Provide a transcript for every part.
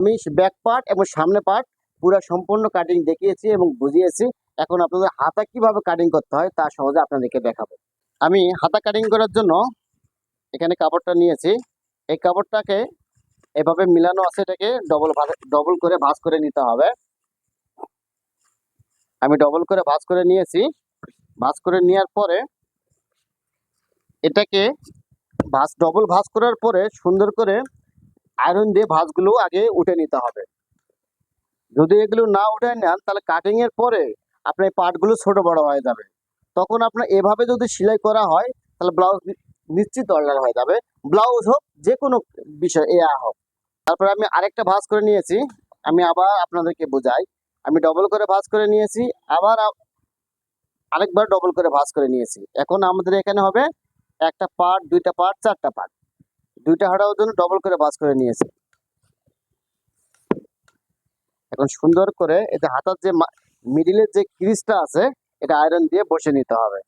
আমি back part এবং সামনে পার্ট পুরো সম্পূর্ণ কাটিং দেখিয়েছি এবং বুঝিয়েছি। এখন আপনাদের হাতা কীভাবে কাটিং করতে হয় তা সহজে আপনাদেরকে দেখাবো। আমি হাতা কাটিং করার জন্য এখানে কাপড়টা নিয়েছি। এই কাপড়টাকে এভাবে মিলানো আছে এটাকে ডবল ডবল করে ভাঁজ করে নিতে হবে। আমি ডবল করে ভাঁজ করে নিয়েছি। ভাঁজ করে নেওয়ার পরে এটাকে ভাঁজ ডবল ভাঁজ করার পরে সুন্দর করে আয়রন দিয়ে ভাঁজগুলো আগে উঠে নিতে হবে। যদি এগুলো না উঠে নেন, তাহলে কাটিং এর পরে আপনার পার্টগুলো ছোট বড় হয়ে যাবে। তখন আপনার এভাবে যদি সেলাই করা হয়, তাহলে ব্লাউজ নিশ্চিত অর্ডার হয়ে যাবে। ব্লাউজ হোক যে কোনো বিষয় এ হোক। তারপরে আমি আরেকটা ভাঁজ করে নিয়েছি। আমি আবার আপনাদেরকে বোঝাই। আমি ডবল করে ভাঁজ করে নিয়েছি। আবার আরেকবার ডবল করে ভাঁজ করে নিয়েছি। এখন আমাদের এখানে হবে একটা পার্ট দুইটা পার্ট চারটা পার্ট দুইটা হাঁটার জন্য ডবল করে ভাঁজ করে নিয়েছি। এখন সুন্দর করে এতে হাতার যে মিডিলের যে ক্রিজটা আছে, এটা আয়রন দিয়ে বসে নিতে হবে।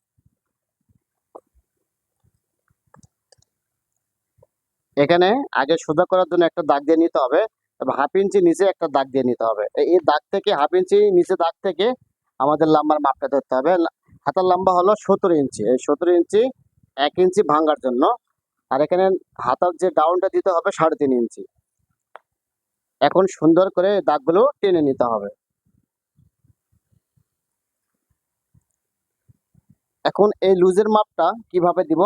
এখানে আগে সোজা করার জন্য একটা দাগ দিয়ে নিতে হবে এবং হাফ ইঞ্চি নিচে একটা দাগ দিয়ে নিতে হবে। এই- দাগ থেকে হাফ ইঞ্চি নিচে দাগ থেকে আমাদের লাম্বার মাপটা ধরতে হবে। হাতার লম্বা হলো সতেরো ইঞ্চি এই সতেরো ইঞ্চি এক ইঞ্চি ভাঙার জন্য আর এখানে হাতার যে ডাউনটা দিতে হবে সাড়ে তিন ইঞ্চি এখন সুন্দর করে দাগগুলো টেনে নিতে হবে। এখন এই লুজের মাপটা কীভাবে দিব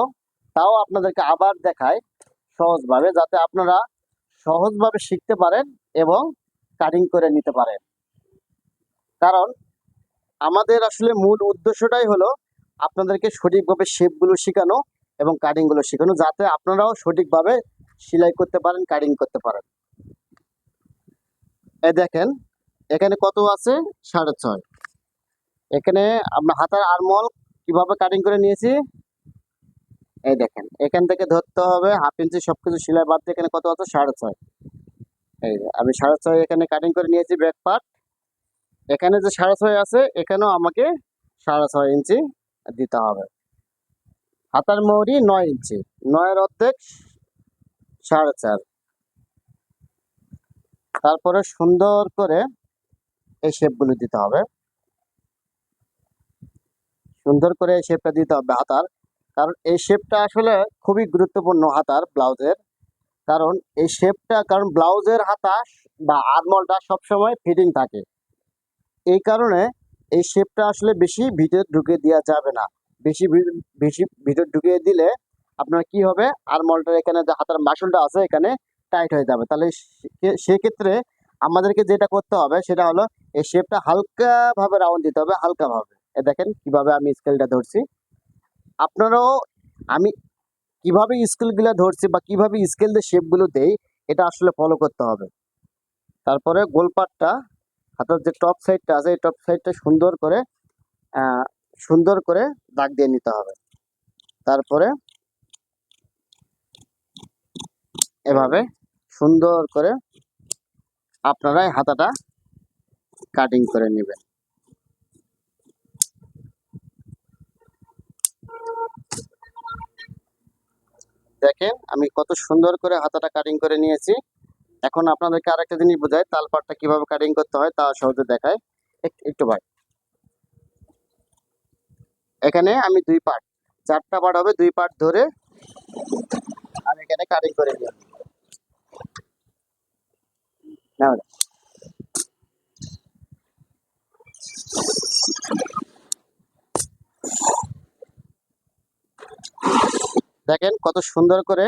তাও আপনাদেরকে আবার দেখায় সহজভাবে, যাতে আপনারা সহজভাবে শিখতে পারেন এবং কাটিং করে নিতে পারেন। কারণ আমাদের আসলে মূল উদ্দেশ্যটাই হলো আপনাদেরকে সঠিকভাবে শেপগুলো শেখানো এবং কাটিংগুলো শেখানো যাতে আপনারাও সঠিকভাবে সেলাই করতে পারেন কাটিং করতে পারেন। এই দেখেন, এখানে কত আছে? সাড়ে ছয়। এখানে আমরা হাতার আরমল কীভাবে কাটিং করে নিয়েছি? এই দেখেন, এখান থেকে ধরতে হবে হাফ ইঞ্চি সবকিছু সেলাই বাদ দিয়ে এখানে কত আছে? সাড়ে ছয়। এই আমি সাড়ে ছয় এখানে কাটিং করে নিয়েছি ব্যাক পার্ট এখানে যে সাড়ে ছয় আছে, এখানেও আমাকে সাড়ে ছয় ইঞ্চি দিতে হবে। হাতার মৌরি নয় ইঞ্চি। নয়ের অর্ধেক সাড়ে চার। তারপরে সুন্দর করে এই শেপগুলো দিতে হবে। সুন্দর করে এই শেপটা দিতে হবে হাতার। কারণ এই শেপটা আসলে খুবই গুরুত্বপূর্ণ হাতার ব্লাউজের। কারণ এই শেপটা কারণ ব্লাউজের হাতা বা আরমলটা সবসময় ফিটিং থাকে। এই কারণে এই শেপটা আসলে বেশি ভিতরে ঢুকে দেওয়া যাবে না। বেশি বেশি ভিতর ঢুকিয়ে দিলে আপনার কি হবে? আরমলটার এখানে যে হাতার মাসুলটা আছে, এখানে টাইট হয়ে যাবে। তাহলে সেক্ষেত্রে আমাদেরকে যেটা করতে হবে, সেটা হলো এই শেপটা হালকাভাবে রাউন্ড দিতে হবে, হালকাভাবে। এ দেখেন কীভাবে আমি স্কেলটা ধরছি। আপনারাও আমি কীভাবে স্কেলগুলো ধরছি বা কীভাবে স্কেল দিয়ে শেপগুলো দেই, এটা আসলে ফলো করতে হবে। তারপরে গোলপাটটা, হাতের যে টপ সাইডটা আছে, এই টপ সাইডটা সুন্দর করে সুন্দর করে দাগ দিয়ে নিতে হবে। তারপরে এভাবে সুন্দর করে আপনারাই হাতাটা কাটিং করে নেবেন। দেখেন আমি কত সুন্দর করে হাতাটা কাটিং করে নিয়েছি। এখন আপনাদেরকে আরেকটা জিনিস বোঝাই, তালপাটটা কীভাবে কাটিং করতে হয় তা সহজে দেখায়। এক- একটু ভাই এখানে আমি দুই পার্ট চারটা পার্ট হবে, দুই পার্ট ধরে আমি এখানে কাটিং করে নাও। দেখেন কত সুন্দর করে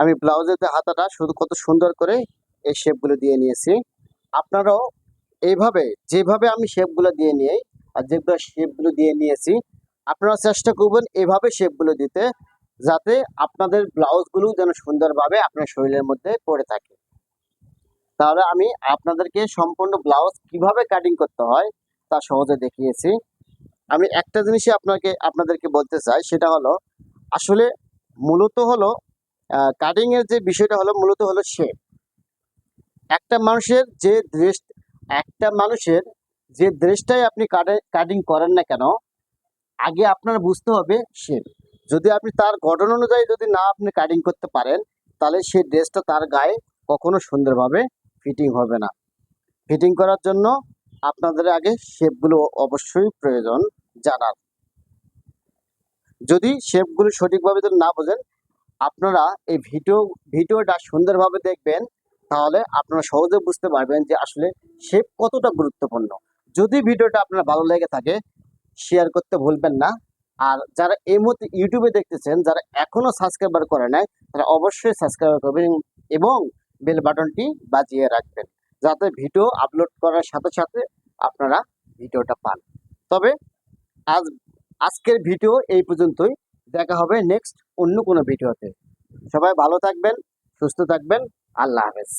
আমি ব্লাউজের যে হাতাটা, শুধু কত সুন্দর করে এই শেপগুলো দিয়ে নিয়েছি। আপনারাও এইভাবে, যেভাবে আমি শেপগুলো দিয়ে নিই আর যেগুলো শেপগুলো দিয়ে নিয়েছি, আপনারা চেষ্টা করবেন এভাবে শেপগুলো দিতে, যাতে আপনাদের ব্লাউজগুলো যেন সুন্দরভাবে আপনার শরীরের মধ্যে পড়ে থাকে। তাহলে আমি আপনাদেরকে সম্পূর্ণ ব্লাউজ কীভাবে কাটিং করতে হয়, তা সহজে দেখিয়েছি। আমি একটা জিনিসই আপনাকে, আপনাদেরকে বলতে চাই, সেটা হলো, আসলে মূলত হলো কাটিং এর যে বিষয়টা হলো, মূলত হলো শেপ একটা মানুষের যে ড্রেস একটা মানুষের যে ড্রেসটাই আপনি কাটিং করেন না কেন, আগে আপনার বুঝতে হবে শেপ যদি আপনি তার গঠন অনুযায়ী যদি না আপনি কাটিং করতে পারেন, তাহলে সেই ড্রেসটা তার গায়ে কখনো সুন্দরভাবে ফিটিং হবে না। ফিটিং করার জন্য আপনাদের আগে শেপগুলো অবশ্যই প্রয়োজন জানার। যদি শেপগুলো সঠিকভাবে যদি না বোঝেন, আপনারা এই ভিডিও ভিডিওটা সুন্দরভাবে দেখবেন, তাহলে আপনারা সহজে বুঝতে পারবেন যে আসলে শেপ কতটা গুরুত্বপূর্ণ। যদি ভিডিওটা আপনার ভালো লেগে থাকে শেয়ার করতে ভুলবেন না। আর যারা এই মুহূর্তে ইউটিউবে দেখতেছেন, যারা এখনও সাবস্ক্রাইবার করে নাই, তারা অবশ্যই সাবস্ক্রাইব করবেন এবং বেল বাটনটি বাজিয়ে রাখবেন, যাতে ভিডিও আপলোড করার সাথে সাথে আপনারা ভিডিওটা পান। তবে আজ, আজকের ভিডিও এই পর্যন্তই। দেখা হবে নেক্সট অন্য কোনো ভিডিওতে। সবাই ভালো থাকবেন, সুস্থ থাকবেন। আল্লাহ হাফেজ।